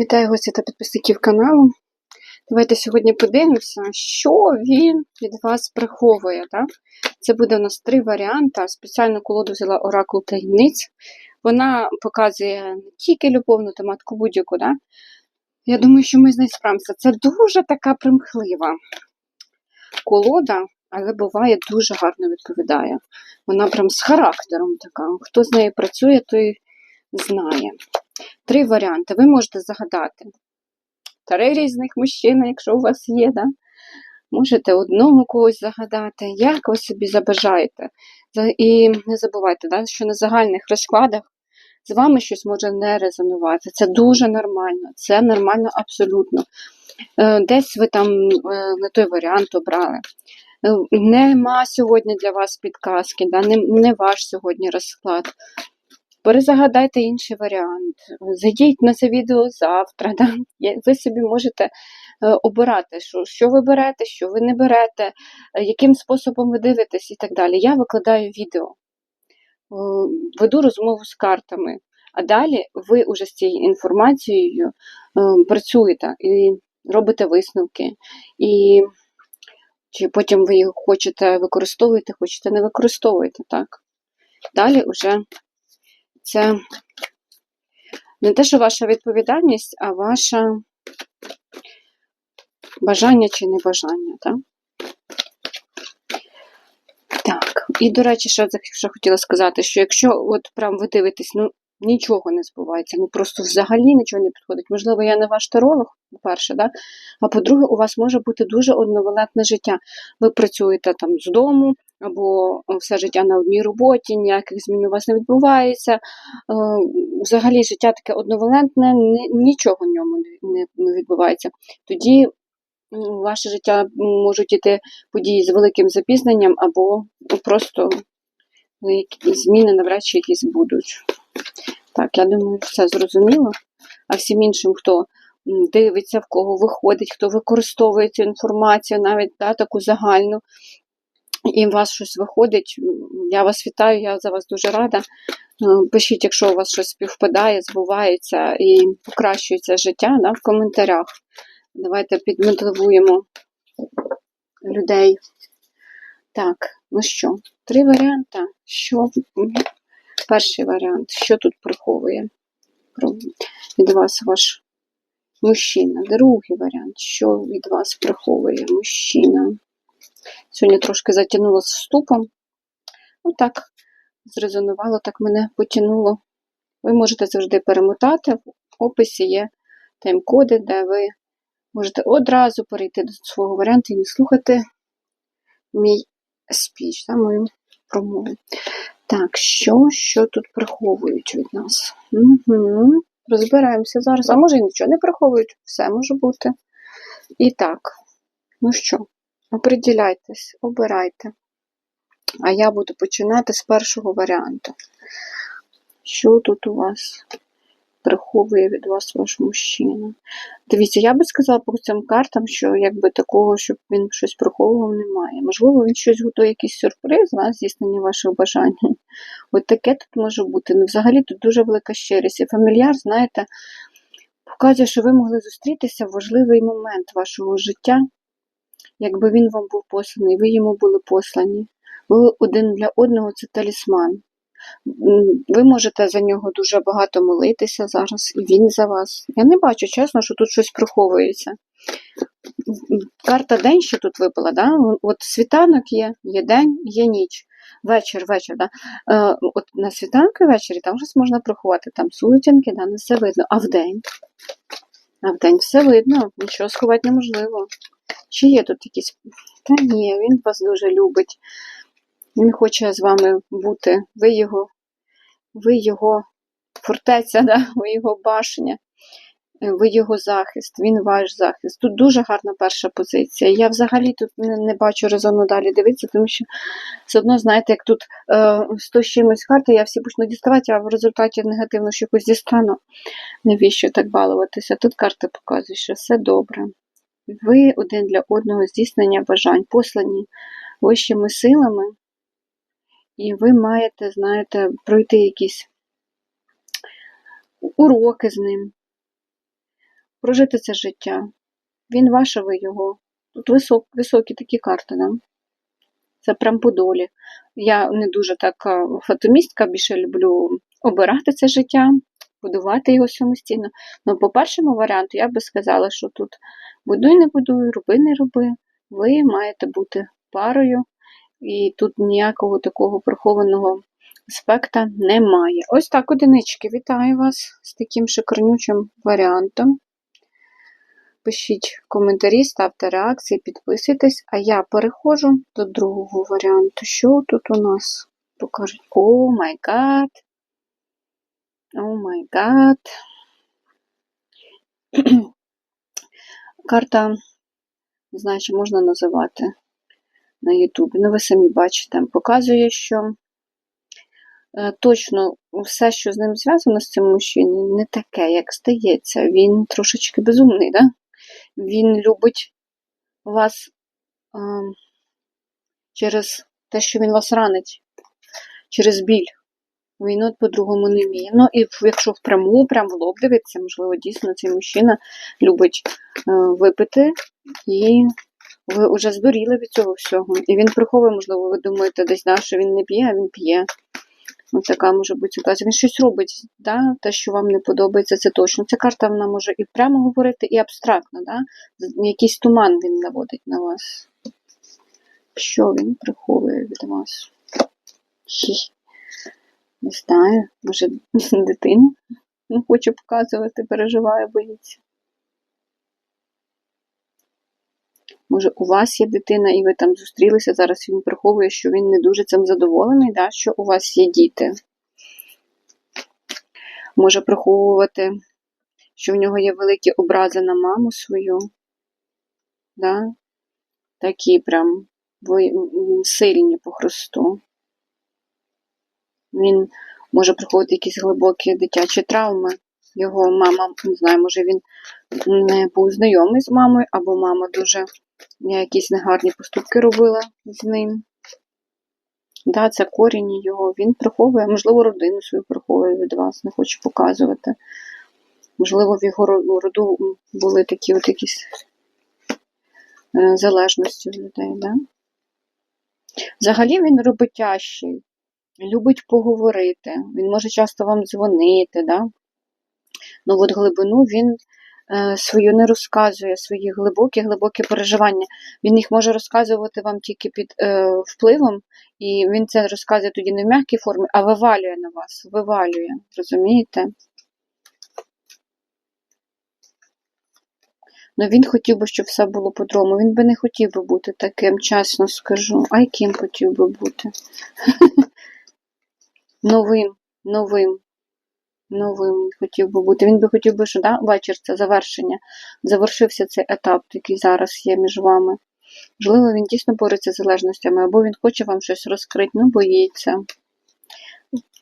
Вітаю гості та підписників каналу. Давайте сьогодні подивимося, що він від вас приховує. Так? Це буде у нас три варіанти. Спеціальну колоду взяла Оракул таємниць. Вона показує не тільки любовну тематику будь-яку. Да? Я думаю, що ми з нею справимося. Це дуже така примхлива колода, але буває дуже гарно відповідає. Вона прям з характером така. Хто з нею працює, той знає. Три варіанти. Ви можете загадати три різних мужчин, якщо у вас є. Да? Можете одного когось загадати, як ви собі забажаєте. І не забувайте, да, що на загальних розкладах з вами щось може не резонувати. Це дуже нормально, це нормально абсолютно. Е, десь ви там е, не той варіант обрали. Е, нема сьогодні для вас підказки, да? не, не ваш сьогодні розклад. Перезагадайте інший варіант. Зайдіть на це відео завтра. Да? Ви собі можете е, обирати, що що ви берете, що ви не берете, е, яким способом ви дивитесь і так далі. Я викладаю відео, веду розмову з картами, а далі ви вже з цією інформацією е, працюєте і робите висновки. І чи потім ви їх хочете використовувати, хочете не використовуєте. так? Далі вже це не те, що ваша відповідальність, а ваше бажання чи небажання. Так, Так, і, до речі, ще, ще хотіла сказати, що якщо от прям ви дивитесь, ну, нічого не збувається, ну просто взагалі нічого не підходить. Можливо, я не ваш таролог, по-перше, да? а по-друге, у вас може бути дуже одновалентне життя. Ви працюєте там з дому, або все життя на одній роботі, ніяких змін у вас не відбувається. Е, взагалі життя таке одновалентне, нічого в ньому не відбувається. Тоді ваше життя можуть іти події з великим запізненням, або просто зміни навряд чи якісь будуть. Так, я думаю, все зрозуміло. А всім іншим, хто дивиться, в кого виходить, хто використовує цю інформацію, навіть да, таку загальну, і у вас щось виходить. Я вас вітаю, я за вас дуже рада. Е, пишіть, якщо у вас щось співпадає, збувається і покращується життя да, в коментарях. Давайте підмотивуємо людей. Так, ну що, три варіанти. Що Перший варіант, що тут приховує від вас ваш мужчина. Другий варіант, що від вас приховує мужчина. Сьогодні трошки затягнуло з вступом. Ну зрезонувало, так мене потягнуло. Ви можете завжди перемотати. В описі є тайм-коди, де ви можете одразу перейти до свого варіанту і не слухати мій спіч, да, мою промову. Так, що що тут приховують від нас? Угу. Розбираємося зараз. А може і нічого не приховують, все може бути. І так, ну що, оприділяйтесь, обирайте. А я буду починати з першого варіанту. Що тут у вас? приховує від вас ваш мужчина. Дивіться, я би сказала по цим картам, що якби такого, щоб він щось приховував, немає. Можливо, він щось готує, якийсь сюрприз, на здійснення ваших бажань. От таке тут може бути. Ну, взагалі тут дуже велика щирість. І фамільяр, знаєте, показує, що ви могли зустрітися в важливий момент вашого життя, якби він вам був посланий, ви йому були послані. Ви один для одного це талісман. Ви можете за нього дуже багато молитися зараз, і він за вас. Я не бачу, чесно, що тут щось приховується. Карта день, що тут випала, да? от світанок є, є день, є ніч. Вечір, вечір. Да? Е, от На світанку ввечері там щось можна приховати, там сутінки, да, не все видно. А вдень? А вдень все видно, нічого сховати неможливо. Чи є тут якісь. Та ні, він вас дуже любить. Він хоче з вами бути. Ви його ви його фортеця, да? ви його башня, ви його захист, він ваш захист. Тут дуже гарна перша позиція. Я взагалі тут не, не бачу резону далі дивитися, тому що все одно, знаєте, як тут е, 100 чимось карти, я всі почну діставати, а в результаті негативно що якось дістану. Навіщо так балуватися? Тут карти показують, що все добре. Ви один для одного здійснення бажань, послані вищими силами. І ви маєте, знаєте, пройти якісь уроки з ним. прожити це життя. Він ваш, а ви його. Тут висок, високі такі карти, да? Це прям по долі. Я не дуже така фатомістка, більше люблю обирати це життя, будувати його самостійно. Ну, по першому варіанту я би сказала, що тут будуй, не будуй, роби, не роби. Ви маєте бути парою, і тут ніякого такого прихованого аспекта немає. Ось так, одинички, вітаю вас з таким шикарнючим варіантом. Пишіть коментарі, ставте реакції, підписуйтесь, а я переходжу до другого варіанту. Що тут у нас покажуть? О май гад! О май гад! Карта, не знаю, чи можна називати на Ютубі. Ну, ви самі бачите, показує, що е, точно все, що з ним зв'язано з цим мужчиною, не таке, як здається. Він трошечки безумний, да? Він любить вас е, через те, що він вас ранить, через біль. Він по-другому не вміє. Ну, і якщо впряму, прям в лоб дивитися, можливо, дійсно цей мужчина любить е, випити, і ви вже здуріли від цього всього. І він приховує, можливо, ви думаєте, десь да, що він не п'є, а він п'є. Ось така може бути ситуація. Він щось робить, да? те, що вам не подобається, це точно. Ця карта вона може і прямо говорити, і абстрактно. Да? Якийсь туман він наводить на вас. Що він приховує від вас? Хі. Не знаю, може дитину не хоче показувати, переживає, боїться. Може, у вас є дитина, і ви там зустрілися, зараз він приховує, що він не дуже цим задоволений, да, що у вас є діти. Може приховувати, що в нього є великі образи на маму свою. Да? Такі прям сильні по Христу. Він може приховувати якісь глибокі дитячі травми. Його мама, не знаю, може він не був знайомий з мамою, або мама дуже якісь негарні поступки робила з ним. Да, це корінь його. Він приховує, можливо, родину свою приховує від вас, не хоче показувати. Можливо, в його роду були такі от якісь е, залежності в людей. Да? Взагалі він роботящий, любить поговорити, він може часто вам дзвонити. Да? Ну от глибину він е, свою не розказує, свої глибокі, глибокі переживання. Він їх може розказувати вам тільки під е, впливом, і він це розказує тоді не в м'якій формі, а вивалює на вас, вивалює, розумієте? Ну він хотів би, щоб все було по-другому. Він би не хотів би бути таким, чесно скажу. А яким хотів би бути? Новим, новим, новим хотів би бути. Він би хотів би, що да, вечір це завершення. Завершився цей етап, який зараз є між вами. Можливо, він дійсно бореться з залежностями, або він хоче вам щось розкрити, ну боїться.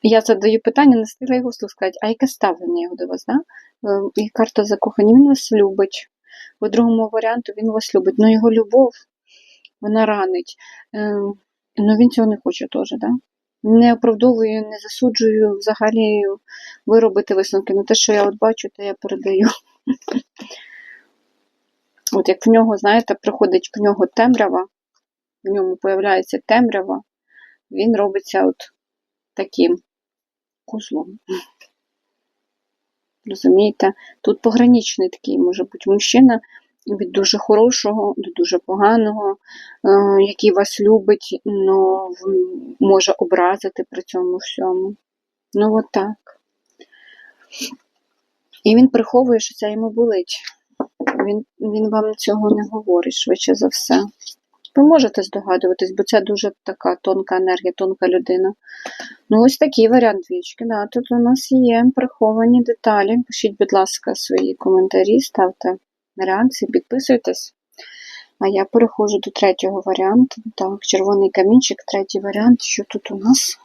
Я задаю питання, не стила його сказати, а яке ставлення його до вас, да? Е, І карта закохання, він вас любить. По другому варіанту він вас любить. Ну його любов, вона ранить. Е, Ну він цього не хоче теж, да? Не оправдовую, не засуджую взагалі ви робите висновки. Ну те, що я от бачу, те я передаю. От як в нього, знаєте, приходить в нього темрява, в ньому появляється темрява, він робиться от таким козлом. Розумієте? Тут пограничний такий може бути мужчина від дуже хорошого до дуже поганого, е, який вас любить, але може образити при цьому всьому. Ну, от так. І він приховує, що це йому болить. Він, він вам цього не говорить, швидше за все. Ви можете здогадуватись, бо це дуже така тонка енергія, тонка людина. Ну, ось такий варіант двічки. Да. Тут у нас є приховані деталі. Пишіть, будь ласка, свої коментарі, ставте реакції, підписуйтесь. А я переходжу до третього варіанту. Так, червоний камінчик, третій варіант. Що тут у нас?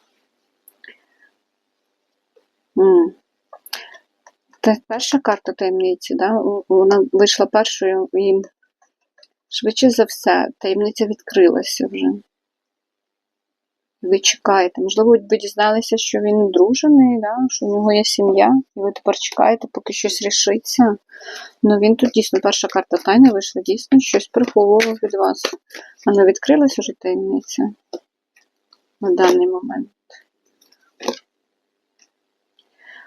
Та перша карта таємниці, да? вона вийшла першою і швидше за все, таємниця відкрилася вже. Ви чекаєте. Можливо, ви дізналися, що він одружений, да? що у нього є сім'я, і ви тепер чекаєте, поки щось рішиться. Ну він тут дійсно перша карта тайни вийшла, дійсно щось приховував від вас. Вона відкрилася вже таємниця на даний момент.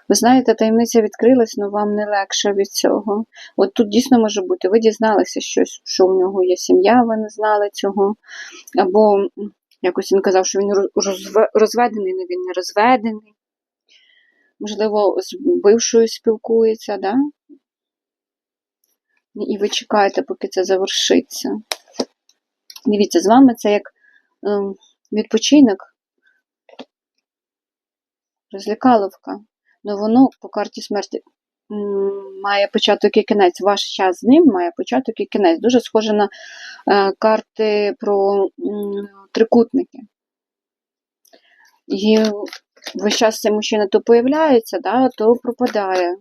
Ви знаєте, таємниця відкрилась, але вам не легше від цього. От тут дійсно може бути, ви дізналися щось, що у нього є сім'я, ви не знали цього. Або якось він казав, що він розведений, але він не розведений. Можливо, з бившою спілкується, да? І ви чекаєте, поки це завершиться. Дивіться, з вами це як ем, відпочинок, розлякаловка. Ну воно по карті смерті має початок і кінець. Ваш час з ним має початок і кінець. Дуже схоже на е, карти про трикутники. І весь час цей мужчина то появляється, да, то пропадає.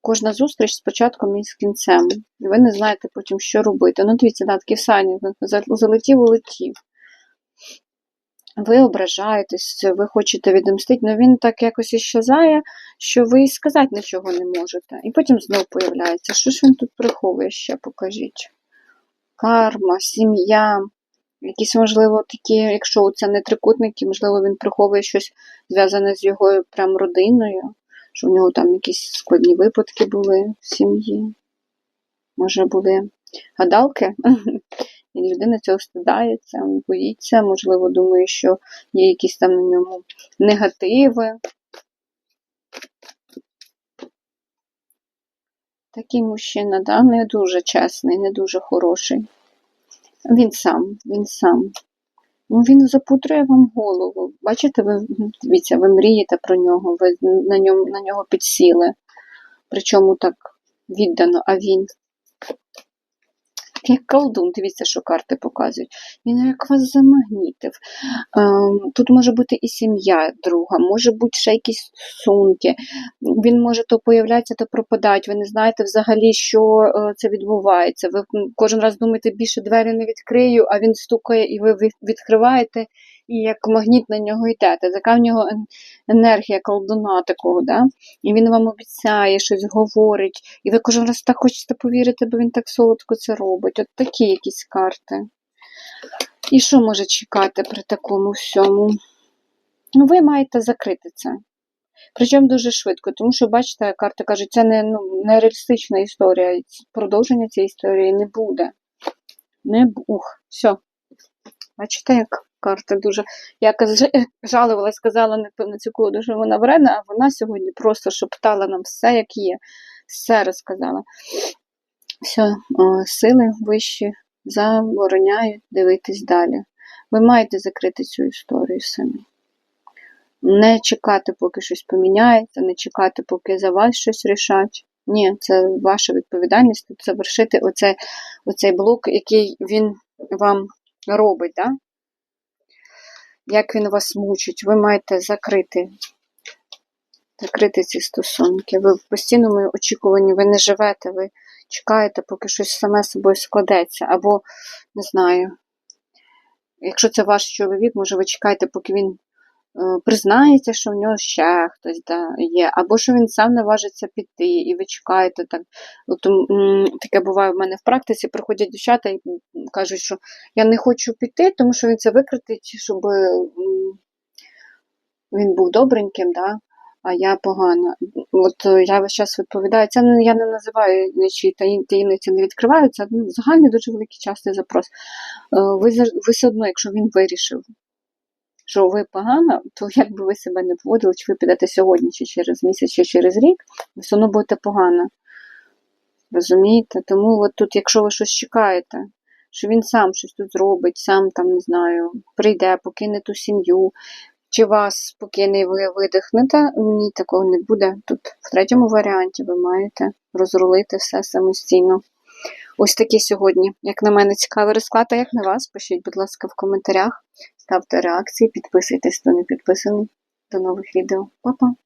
Кожна зустріч з початком і з кінцем. І ви не знаєте потім, що робити. Ну, дивіться, да, такі сані, залетів, улетів. Ви ображаєтесь, ви хочете відомстити, але він так якось іщезає, що ви і сказати нічого не можете. І потім знову появляється. Що ж він тут приховує ще, покажіть? Карма, сім'я, якісь, можливо, такі, якщо це не трикутники, можливо, він приховує щось зв'язане з його прям родиною, що в нього там якісь складні випадки були в сім'ї. Може, були гадалки? І людина цього стидається, боїться, можливо, думає, що є якісь там на ньому негативи. Такий мужчина, да, не дуже чесний, не дуже хороший. Він сам, він сам. Ну, він запутрує вам голову. Бачите, ви дивіться, ви мрієте про нього, ви на ньому, на нього підсіли. Причому так віддано, а він як колдун, дивіться, що карти показують. Він як вас замагнітив. Ем, Тут може бути і сім'я друга, може бути ще якісь стосунки. Він може то появлятися, то пропадати. Ви не знаєте взагалі, що е, це відбувається. Ви кожен раз думаєте, більше двері не відкрию, а він стукає, і ви відкриваєте, і як магніт на нього йдете. Така в нього енергія колдуна такого, да? і він вам обіцяє, щось говорить, і ви кожен раз так хочете повірити, бо він так солодко це робить. От такі якісь карти. І що може чекати при такому всьому? Ну, ви маєте закрити це. Причому дуже швидко, тому що, бачите, карти кажуть, це не, ну, не реалістична історія. Продовження цієї історії не буде. Не бу- Ух, все. Бачите, як карта дуже. Я жалувалась, сказала не на цю колоду, що вона вредна, а вона сьогодні просто шептала нам все, як є. Все розказала. Все, о, сили вищі забороняють дивитись далі. Ви маєте закрити цю історію самі. Не чекати, поки щось поміняється, не чекати, поки за вас щось рішать. Ні, це ваша відповідальність тут завершити оцей, оцей блок, який він вам робить. Да? Як він вас мучить, ви маєте закрити, закрити ці стосунки. Ви в постійному очікуванні, ви не живете, ви чекаєте, поки щось саме собою складеться. Або, не знаю, якщо це ваш чоловік, може ви чекаєте, поки він е, признається, що в нього ще хтось да, є, або що він сам наважиться піти, і ви чекаєте так. От, таке буває в мене в практиці, приходять дівчата і кажуть, що я не хочу піти, тому що він це викритить, щоб він був добреньким, да, а я погана. От е, я весь час відповідаю, це я не називаю нічі таємниці не відкриваю, це ну, загальний дуже великий частий запрос. Е, Ви, ви все одно, якщо він вирішив, що ви погана, то як би ви себе не поводили, чи ви підете сьогодні, чи через місяць, чи через рік, ви все одно будете погана. Розумієте? Тому от тут, якщо ви щось чекаєте, що він сам щось тут зробить, сам там, не знаю, прийде, покине ту сім'ю, чи вас покине ви видихнете, ні, такого не буде. Тут в третьому варіанті ви маєте розрулити все самостійно. Ось такі сьогодні, як на мене, цікавий розклад, а як на вас, пишіть, будь ласка, в коментарях, ставте реакції, підписуйтесь, хто не підписаний. До нових відео. Па-па!